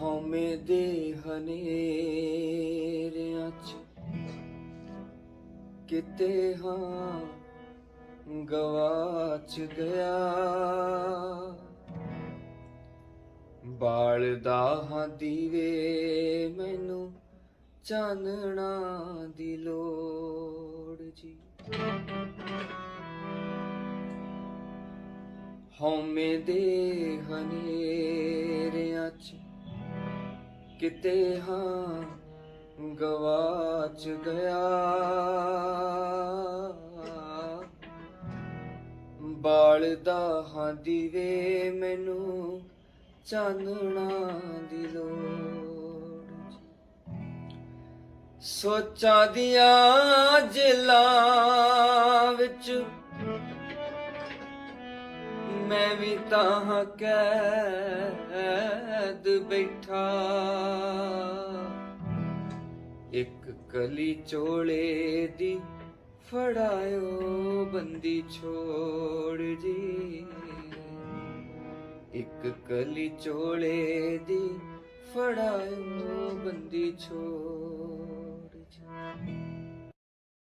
ਹਉਮੈ ਦੇ ਹਨੇਰਿਆਂ ਚ ਕਿਤੇ ਹਾਂ ਗਵਾਚ ਗਿਆ। ਬਾਲਦਾ ਹਾਂ ਦੀਵੇ ਮੈਨੂੰ ਚਾਨਣਾ ਦੀ ਲੋੜ ਜੀ। ਹਉਮੈ ਦੇ ਹਨੇਰਿਆਂ ਚ ਕਿਤੇ ਹਾਂ ਗਵਾਚ ਗਿਆ। ਬਾਲਦਾ ਹਾਂ ਦੀਵੇ ਮੈਨੂੰ ਚਾਨਣਾ ਦੀ ਲੋੜ ਸੋਚਾਂ ਦੀਆਂ ਜੇਲਾਂ ਵਿੱਚ ਮੈਂ ਵੀ ਤਾਂ ਕੈਦ ਬੈਠਾ। ਇੱਕ ਕਲੀ ਚੋਲੇ ਦੀ ਫੜਾਇਓ ਬੰਦੀ ਛੋੜ ਜੀ। ਇੱਕ ਕਲੀ ਚੋਲੇ ਦੀ ਫੜਾਇਓ ਬੰਦੀ ਛੋੜ